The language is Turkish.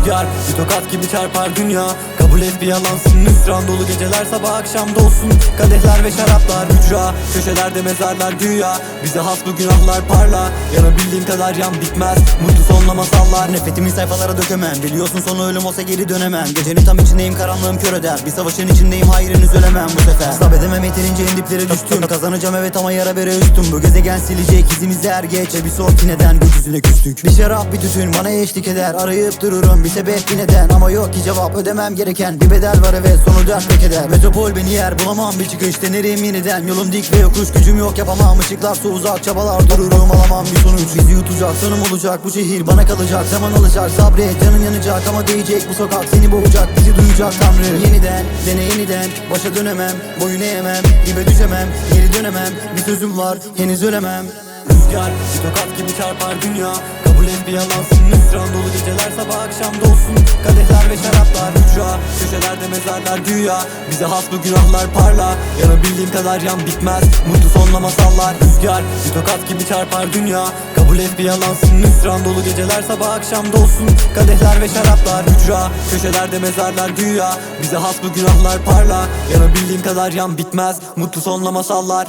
Rüzgar. Bir tokat gibi çarpar dünya. Kabul et bir yalansın. Hüsran dolu geceler sabah akşam dolsun. Kadehler ve şaraplar hücra Köşelerde mezarlar güya Bize has bu günahlar parla. Yanabildiğim kadar yan bitmez. Mutlu sonla masallar. Nefretimi sayfalara dökemem. Biliyorsun sonu ölüm olsa geri dönemem. Gecenin tam içindeyim karanlığım kör eder. Bir savaşın içindeyim hayır henüz bu sefer. Sabredemem yeterince en diplere düştüm. Kazanacağım evet ama yara bere üstüm. Bu gezegen silecek izimizi er geç. E bir sor ki neden gökyüzüne küstük? Bir şarap bir tütün bana eşlik eder. Arayıp dururum bir sebep bir neden Ama yok ki cevap ödemem gereken Bir bedel var evet sonu dert ve keder Metropol beni yer bulamam bir çıkış. Denerim yeniden yolum dik ve yokuş Gücüm yok yapamam. Işıklar su uzak çabalar dururum. Alamam bir sonuç bizi yutacak. Sonum olacak Bu şehir bana kalacak. Zaman alacak Sabret canın yanacak. Ama değecek bu sokak Seni boğacak bizi duyacak Tanrı. Yeniden dene yeniden başa dönemem Boyun eğemem dibe düşemem Geri dönemem. Bir sözüm var henüz ölemem. Rüzgar bir tokat gibi çarpar dünya. Kabul et bir yalansın hüsran dolu geceler. Sabah akşam dolsun Kadehler ve şaraplar mezarlar güya. Bize has bu günahlar parla. Yanabildiğim kadar yan bitmez. Mutlu sonla masallar Rüzgar. Bir tokat gibi çarpar dünya. Kabul et bir yalansın. Hüsran dolu geceler sabah akşam dolsun. Kadehler ve şaraplar hücra Köşelerde mezarlar güya. Bize has bu günahlar parla. Yanabildiğim kadar yan bitmez. Mutlu sonla masallar